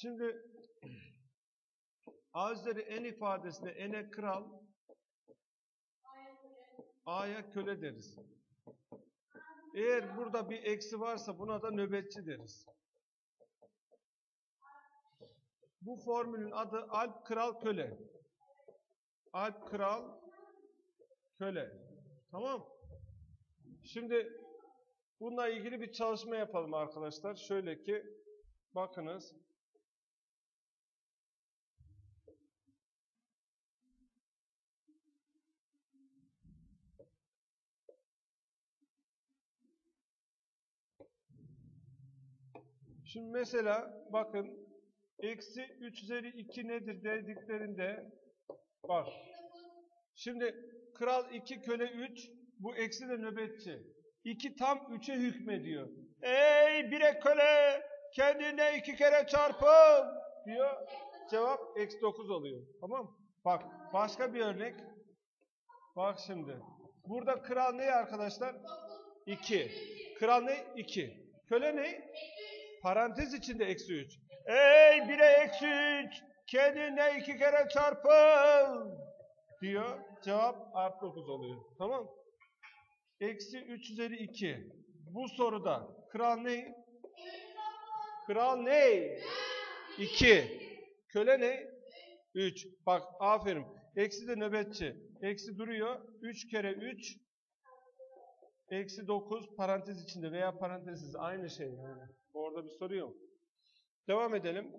Şimdi A üzeri n ifadesinde n'e kral A'ya köle deriz. Eğer burada bir eksi varsa buna da nöbetçi deriz. Bu formülün adı alp kral köle. Alp kral köle. Tamam. Şimdi bununla ilgili bir çalışma yapalım arkadaşlar. Şöyle ki bakınız. Şimdi mesela bakın eksi 3 üzeri 2 nedir dediklerinde bak. Şimdi kral 2 köle 3 bu eksi de nöbetçi. 2 tam 3'e hükmediyor. Ey bire köle kendine iki kere çarpın diyor. Cevap eksi 9 oluyor. Tamam Bak başka bir örnek. Bak şimdi. Burada kral ne arkadaşlar? 2. Kral ne? 2. Köle ne? Parantez içinde eksi 3. Ey bire eksi 3 kendine iki kere çarpın diyor. Cevap artı 9 oluyor. Tamam Eksi 3 üzeri 2. Bu soruda kral ne? Kral ne? 2. Köle ne? 3. Bak aferin. Eksi de nöbetçi. Eksi duruyor. 3 kere 3 eksi 9 parantez içinde veya parantezsiz aynı şey yani. Orada bir soru yok. Devam edelim.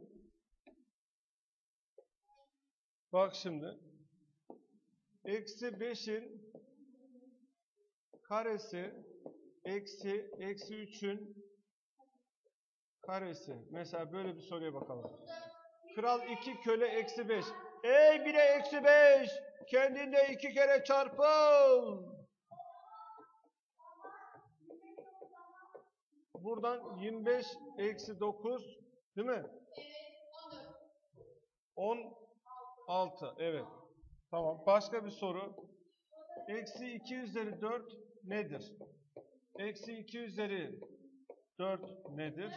Bak şimdi. Eksi 5'in karesi eksi eksi 3'ün karesi. Mesela böyle bir soruya bakalım. Kral 2 köle eksi 5. Ey bire eksi 5 kendinde iki kere çarpıl. Buradan 25 eksi 9 değil mi? 16. Evet. Tamam. Başka bir soru. Eksi 2 üzeri 4 nedir? Eksi 2 üzeri 4 nedir?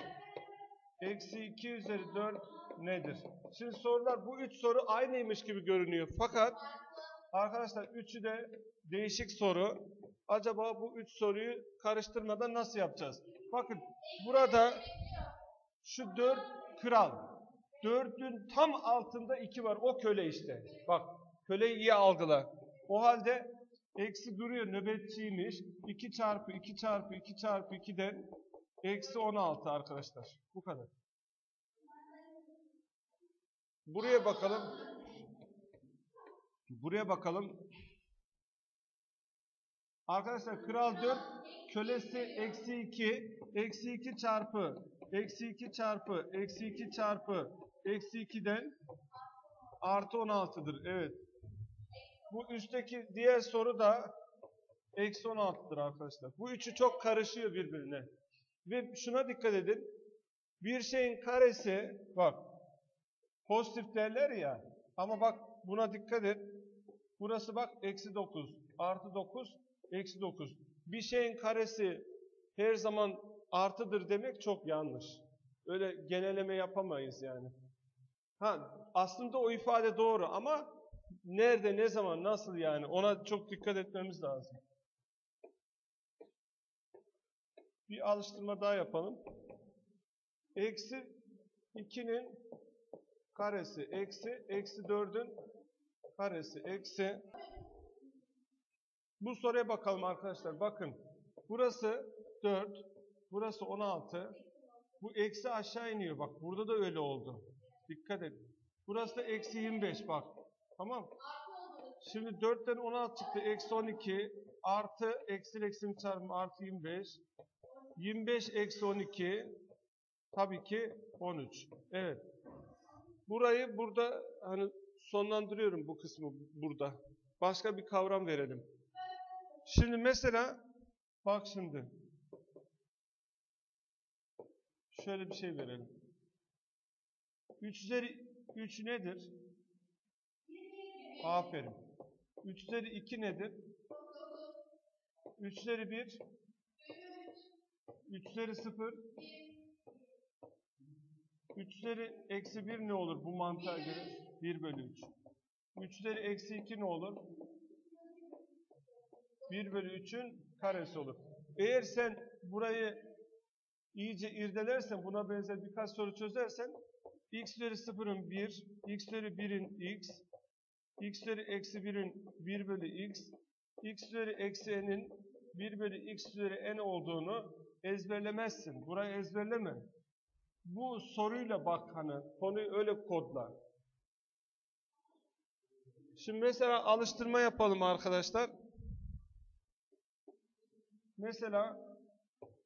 Eksi 2 üzeri 4 nedir? Şimdi sorular bu üç soru aynıymış gibi görünüyor. Fakat arkadaşlar üçü de değişik soru. Acaba bu üç soruyu karıştırmadan nasıl yapacağız? Bakın burada şu 4 kral. 4'ün tam altında 2 var. O köle işte. Bak köleyi iyi algıla. O halde eksi duruyor nöbetçiymiş. 2 çarpı 2 çarpı 2 çarpı 2'den eksi 16 arkadaşlar. Bu kadar. Buraya bakalım. Buraya bakalım. Arkadaşlar kral 4 kölesi eksi 2 eksi 2 çarpı eksi 2 çarpı eksi 2 çarpı eksi 2'den artı 16'dır. Evet. Bu üstteki diğer soru da eksi 16'dır arkadaşlar. Bu üçü çok karışıyor birbirine. Ve şuna dikkat edin. Bir şeyin karesi bak pozitif derler ya ama bak buna dikkat et. Burası bak eksi 9 artı 9 eksi 9. Bir şeyin karesi her zaman artıdır demek çok yanlış. Öyle geneleme yapamayız yani. Ha, aslında o ifade doğru ama nerede, ne zaman, nasıl yani ona çok dikkat etmemiz lazım. Bir alıştırma daha yapalım. Eksi 2'nin karesi eksi, eksi 4'ün karesi eksi. Bu soruya bakalım arkadaşlar. Bakın. Burası 4, burası 16. Bu eksi aşağı iniyor. Bak burada da öyle oldu. Dikkat et. Burası da eksi 25 bak. Tamam. Şimdi 4'ten 16 çıktı. Eksi 12 artı eksi eksi çarpımı artı 25. 25 eksi 12 tabii ki 13. Evet. Burayı burada hani sonlandırıyorum bu kısmı burada. Başka bir kavram verelim. Şimdi mesela bak şimdi şöyle bir şey verelim. 3 üzeri 3 nedir? Aferin. 3 üzeri 2 nedir? 3 üzeri 1 3 üzeri 0 3 üzeri eksi 1 ne olur bu mantığa göre? 1 bölü 3. 3 üzeri eksi 2 ne olur? 1 bölü 3'ün karesi olur. Eğer sen burayı iyice irdelersen, buna benzer birkaç soru çözersen, x üzeri 0'ın 1, x üzeri 1'in x, x üzeri eksi 1'in 1 bölü x, x üzeri eksi n'in 1 bölü x üzeri n olduğunu ezberlemezsin. Burayı ezberleme. Bu soruyla bak hani, konuyu öyle kodla. Şimdi mesela alıştırma yapalım arkadaşlar. Mesela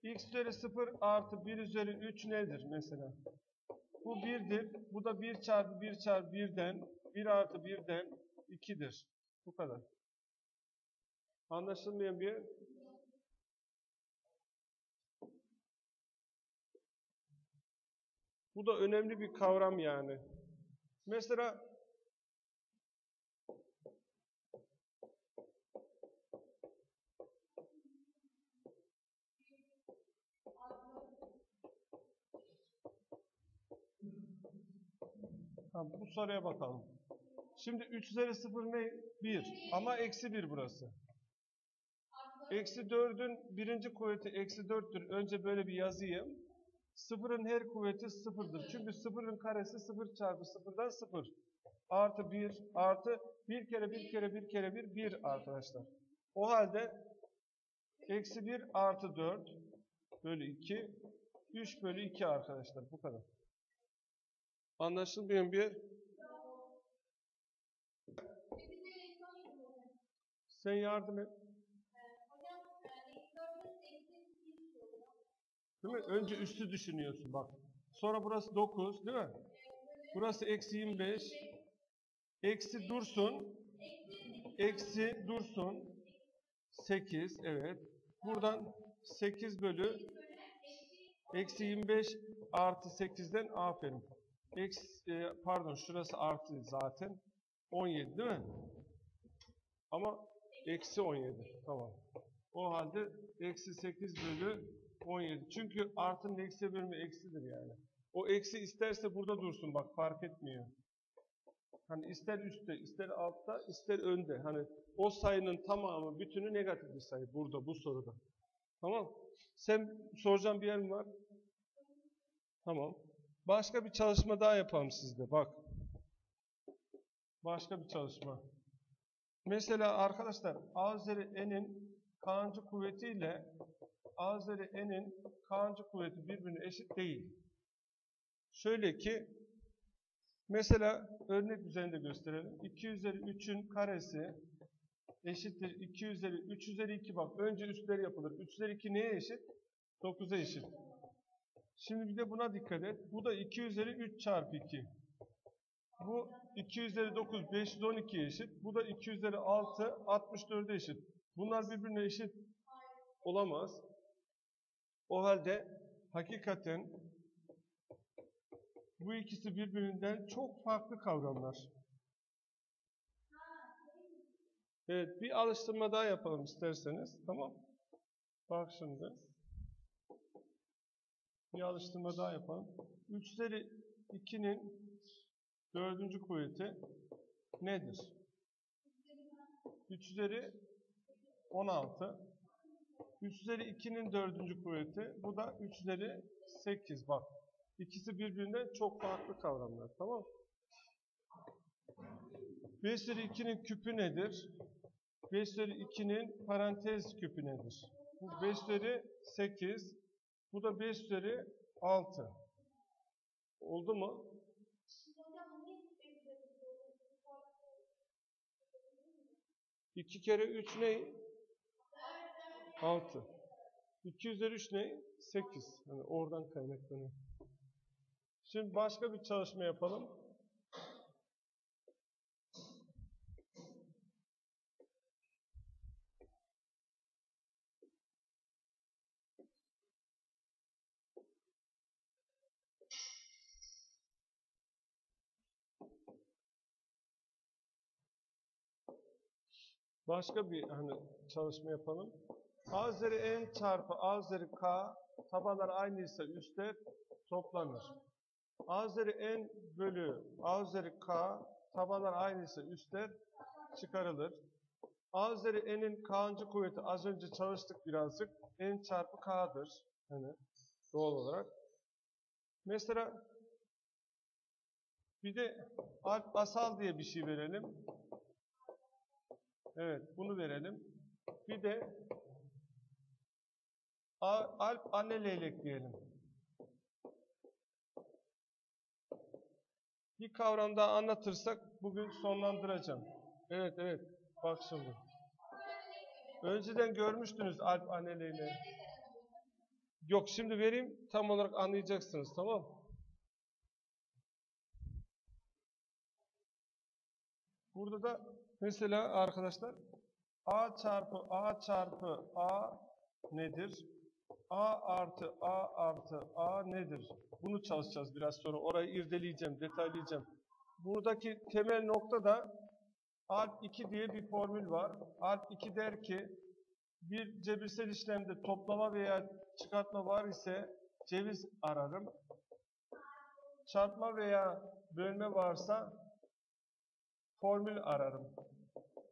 x üzeri 0 artı 1 üzeri 3 nedir mesela? Bu 1'dir. Bu da 1 çarpı 1 çarpı 1'den 1 artı 1'den 2'dir. Bu kadar. Anlaşılmayan bir Bu da önemli bir kavram yani. Mesela Tamam, bu soruya bakalım. Şimdi 3 üzeri 0 ne? 1. Ama eksi 1 burası. Eksi 4'ün birinci kuvveti eksi 4'tür. Önce böyle bir yazayım. Sıfırın her kuvveti sıfırdır. Çünkü sıfırın karesi 0 çarpı sıfırdan 0. Artı 1 artı 1 kere 1 kere 1 kere 1 1 arkadaşlar. O halde eksi 1 artı 4 bölü 2 3 bölü 2 arkadaşlar. Bu kadar. Anlaşılmayan bir Sen yardım et. Değil mi? Önce üstü düşünüyorsun bak. Sonra burası 9 değil mi? Burası eksi 25. Eksi dursun. Eksi dursun. 8 evet. Buradan 8 bölü eksi 25 artı 8'den aferin. Eksi, e, pardon şurası artı zaten. 17 değil mi? Ama eksi 17. Tamam. O halde eksi 8 bölü 17. Çünkü artının eksiye bölümü eksidir yani. O eksi isterse burada dursun bak fark etmiyor. Hani ister üstte, ister altta, ister önde. Hani o sayının tamamı, bütünü negatif bir sayı burada, bu soruda. Tamam. Sen soracağım bir yer mi var? Tamam. Başka bir çalışma daha yapalım sizde. Bak. Başka bir çalışma. Mesela arkadaşlar A üzeri n'in kancı kuvvetiyle A üzeri n'in kancı kuvveti birbirine eşit değil. Şöyle ki mesela örnek üzerinde gösterelim. 2 üzeri 3'ün karesi eşittir 2 üzeri 3 üzeri 2 bak önce üstleri yapılır. 3 üzeri 2 neye eşit? 9'a eşit. Şimdi bir de buna dikkat et. Bu da 2 üzeri 3 çarpı 2. Bu 2 üzeri 9 512'ye eşit. Bu da 2 üzeri 6 64'e eşit. Bunlar birbirine eşit olamaz. O halde hakikaten bu ikisi birbirinden çok farklı kavramlar. Evet, bir alıştırma daha yapalım isterseniz. Tamam. Bak şimdi. Bir alıştırma daha yapalım. 3 üzeri 2'nin dördüncü kuvveti nedir? 3 üzeri 16. 3 üzeri 2'nin dördüncü kuvveti. Bu da 3 üzeri 8. Bak. İkisi birbirinden çok farklı kavramlar. Tamam mı? 5 üzeri 2'nin küpü nedir? 5 üzeri 2'nin parantez küpü nedir? Bu 5 üzeri 8. Bu da 5 üzeri 6. Oldu mu? İki kere 3 ne? 6. 2 üzeri 3 ne? 8. Yani oradan kaynaklanıyor. Şimdi başka bir çalışma yapalım. Başka bir hani çalışma yapalım. A üzeri n çarpı A üzeri k tabanlar aynıysa üstler toplanır. A üzeri n bölü A üzeri k tabanlar aynıysa üstler çıkarılır. A üzeri n'in k'ıncı kuvveti az önce çalıştık birazcık. n çarpı k'dır. Yani doğal olarak. Mesela bir de alp asal diye bir şey verelim. Evet bunu verelim. Bir de alp anne leylek diyelim. Bir kavram daha anlatırsak bugün sonlandıracağım. Evet evet bak şimdi. Önceden görmüştünüz alp anne leyleği. Yok şimdi vereyim tam olarak anlayacaksınız tamam mı? Burada da mesela arkadaşlar A çarpı A çarpı A nedir? A artı A artı A nedir? Bunu çalışacağız biraz sonra. Orayı irdeleyeceğim, detaylayacağım. Buradaki temel nokta da alp 2 diye bir formül var. Alp 2 der ki bir cebirsel işlemde toplama veya çıkartma var ise ceviz ararım. Çarpma veya bölme varsa formül ararım.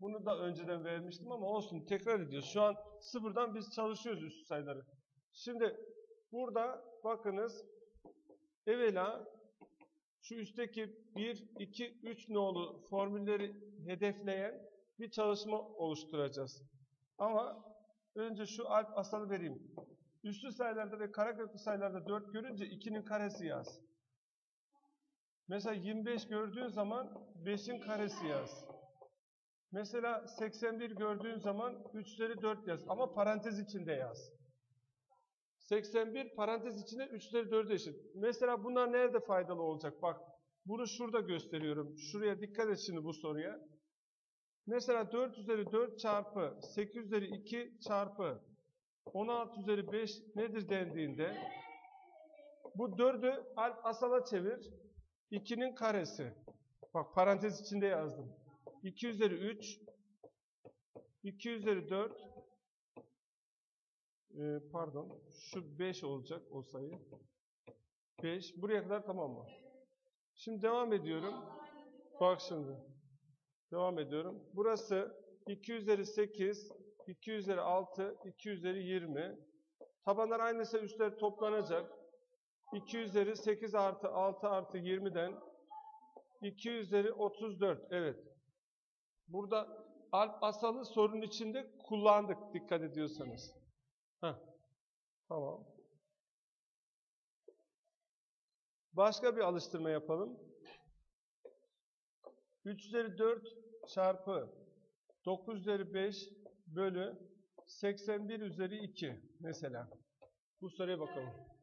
Bunu da önceden vermiştim ama olsun tekrar ediyoruz. Şu an sıfırdan biz çalışıyoruz üst sayıları. Şimdi burada bakınız evvela şu üstteki 1, 2, 3 nolu formülleri hedefleyen bir çalışma oluşturacağız. Ama önce şu alp asalı vereyim. Üslü sayılarda ve kareköklü sayılarda 4 görünce 2'nin karesi yaz. Mesela 25 gördüğün zaman 5'in karesi yaz. Mesela 81 gördüğün zaman 3 üzeri 4 yaz. Ama parantez içinde yaz. 81 parantez içinde 3 üzeri 4 eşit. Mesela bunlar nerede faydalı olacak? Bak bunu şurada gösteriyorum. Şuraya dikkat et şimdi bu soruya. Mesela 4 üzeri 4 çarpı 8 üzeri 2 çarpı 16 üzeri 5 nedir dendiğinde bu 4'ü alp asala çevir. 2'nin karesi. Bak parantez içinde yazdım. 2 üzeri 3 2 üzeri 4 ee, pardon şu 5 olacak o sayı. 5. Buraya kadar tamam mı? Şimdi devam ediyorum. Bak şimdi. Devam ediyorum. Burası 2 üzeri 8, 2 üzeri 6, 2 üzeri 20. Tabanlar aynıysa üstler toplanacak. 2 üzeri 8 artı 6 artı 20'den 2 üzeri 34. Evet. Burada alp asalı sorunun içinde kullandık dikkat ediyorsanız. Heh. Tamam. Başka bir alıştırma yapalım. 3 üzeri 4 çarpı 9 üzeri 5 bölü 81 üzeri 2 mesela. Bu soruya bakalım.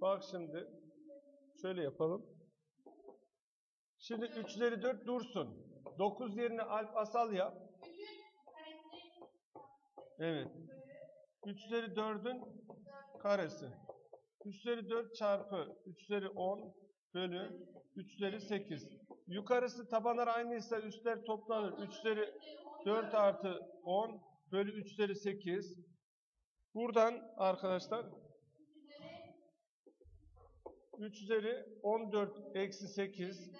Bak şimdi şöyle yapalım. Şimdi 3 üzeri 4 dursun. 9 yerine alp asal yap. Evet. 3 üzeri 4'ün karesi. 3 üzeri 4 çarpı 3 üzeri 10 bölü 3 üzeri 8. Yukarısı tabanlar aynıysa üstler toplanır. 3 üzeri 4 artı 10 bölü 3 üzeri 8. Buradan arkadaşlar 3 üzeri 14 eksi 8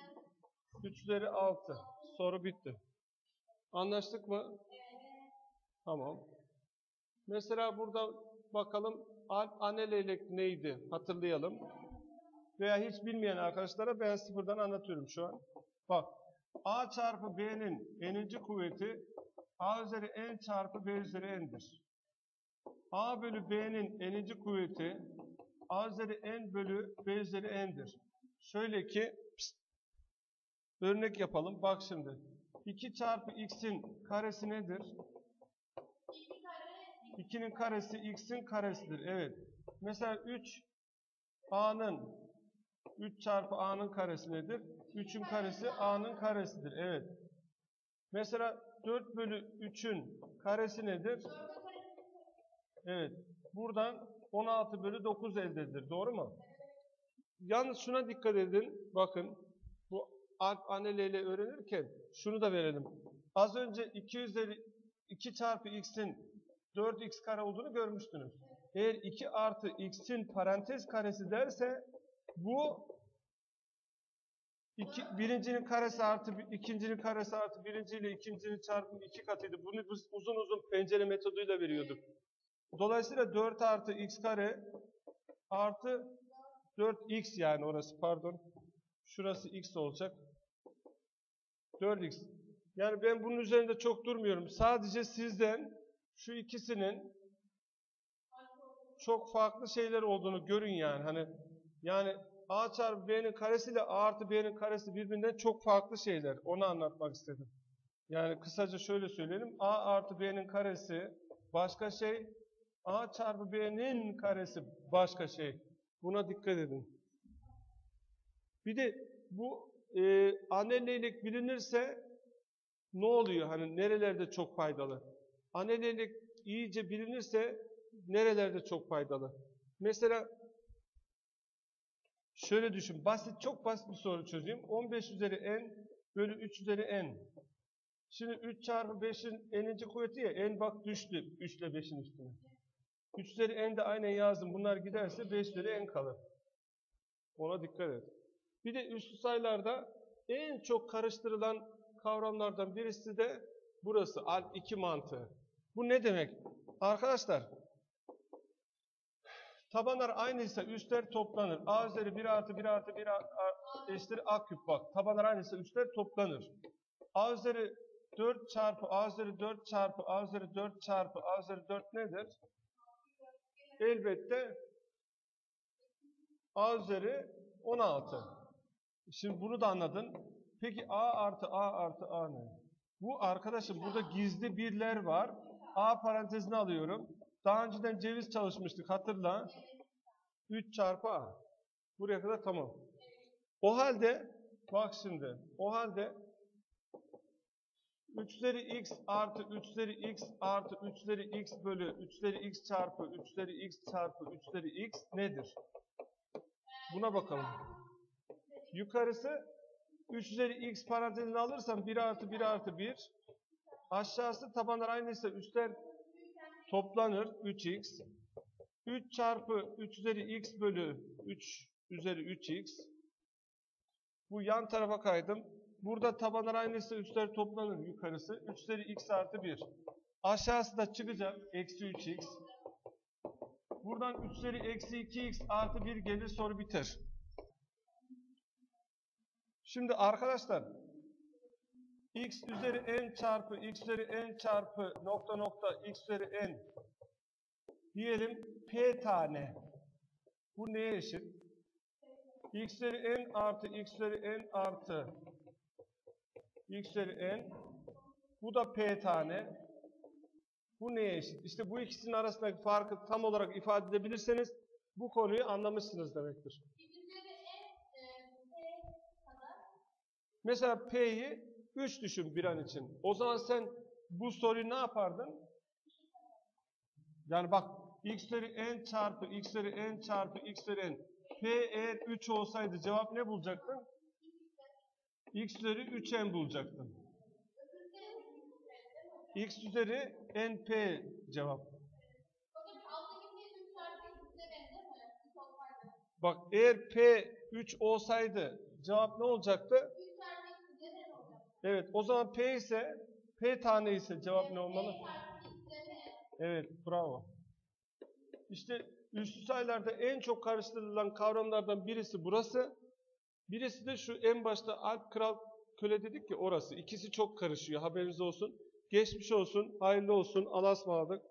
3 üzeri 6. Soru bitti. Anlaştık mı? Tamam. Mesela burada bakalım alp anne leylek neydi? Hatırlayalım. Veya hiç bilmeyen arkadaşlara ben sıfırdan anlatıyorum şu an. Bak. A çarpı B'nin n'inci kuvveti A üzeri n çarpı B üzeri n'dir. A bölü B'nin n'inci kuvveti A üzeri n bölü B üzeri n'dir. Şöyle ki pst, örnek yapalım. Bak şimdi. 2 çarpı x'in karesi nedir? 2'nin karesi x'in karesidir. Evet. Mesela 3 a'nın 3 çarpı a'nın karesi nedir? 3'ün karesi a'nın karesidir. Evet. Mesela 4 bölü 3'ün karesi nedir? Evet. Buradan 16 bölü 9 elde edilir. Doğru mu? Yalnız şuna dikkat edin. Bakın. Bu alp anneyle öğrenirken şunu da verelim. Az önce 2 üzeri 2 çarpı x'in 4x kare olduğunu görmüştünüz. Eğer 2 artı x'in parantez karesi derse bu iki, birincinin karesi artı ikincinin karesi artı birinci ile ikincinin çarpımı iki katıydı. Bunu biz uzun uzun pencere metoduyla veriyorduk. Dolayısıyla 4 artı x kare artı 4x yani orası pardon. Şurası x olacak. 4x. Yani ben bunun üzerinde çok durmuyorum. Sadece sizden şu ikisinin çok farklı şeyler olduğunu görün yani. Hani yani a çarpı b'nin karesi ile a artı b'nin karesi birbirinden çok farklı şeyler. Onu anlatmak istedim. Yani kısaca şöyle söyleyelim. a artı b'nin karesi başka şey. A çarpı b'nin karesi başka şey. Buna dikkat edin. Bir de bu e, anne leylek bilinirse ne oluyor? Hani nerelerde çok faydalı? Anne leylek iyice bilinirse nerelerde çok faydalı? Mesela şöyle düşün. Basit, çok basit bir soru çözeyim. 15 üzeri n bölü 3 üzeri n. Şimdi 3 çarpı 5'in n'inci kuvveti ya. n bak düştü 3 ile 5'in üstüne. 3 üzeri n de aynen yazdım. Bunlar giderse 5 üzeri n kalır. Ona dikkat et. Bir de üslü sayılarda en çok karıştırılan kavramlardan birisi de burası. Alp 2 mantığı. Bu ne demek? Arkadaşlar tabanlar aynıysa üstler toplanır. A üzeri 1 artı 1 artı 1 eşittir A küp bak. Tabanlar aynıysa üstler toplanır. A üzeri 4 çarpı A üzeri 4 çarpı A üzeri 4 çarpı A üzeri 4 nedir? Elbette A üzeri 16. Şimdi bunu da anladın. Peki A artı A artı A ne? Bu arkadaşım burada gizli birler var. A parantezine alıyorum. Daha önceden ceviz çalışmıştık hatırla. 3 çarpı A. Buraya kadar tamam. O halde bak şimdi. O halde 3 üzeri x artı 3 üzeri x artı 3 üzeri x bölü 3 üzeri x çarpı 3 üzeri x çarpı 3 üzeri x nedir? Buna bakalım. Yukarısı 3 üzeri x parantezini alırsam 1 artı 1 artı 1. Aşağısı tabanlar aynıysa üstler toplanır 3x. 3 çarpı 3 üzeri x bölü 3 üzeri 3x. Bu yan tarafa kaydım. Burada tabanlar aynıysa üstler toplanır yukarısı. 3 üzeri x artı 1. Aşağısı da çıkacak. Eksi 3x. Buradan 3 üzeri eksi 2x artı 1 gelir soru biter. Şimdi arkadaşlar x üzeri n çarpı x üzeri n çarpı nokta nokta x üzeri n diyelim p tane. Bu neye eşit? x üzeri n artı x üzeri n artı üzeri n bu da p tane. Bu neye eşit? İşte bu ikisinin arasındaki farkı tam olarak ifade edebilirseniz bu konuyu anlamışsınız demektir. Mesela P'yi 3 düşün bir an için. O zaman sen bu soruyu ne yapardın? Yani bak x üzeri n çarpı x üzeri n çarpı x üzeri n. P eğer 3 olsaydı cevap ne bulacaktın? X üzeri 3n bulacaktın. x üzeri np cevap. Bak eğer p 3 olsaydı cevap ne olacaktı? Evet o zaman P ise P tane ise cevap ne olmalı? Evet bravo. İşte üslü sayılarda en çok karıştırılan kavramlardan birisi burası. Birisi de şu en başta Alp Kral Köle dedik ki orası. İkisi çok karışıyor haberiniz olsun. Geçmiş olsun, hayırlı olsun, Allah'a ısmarladık.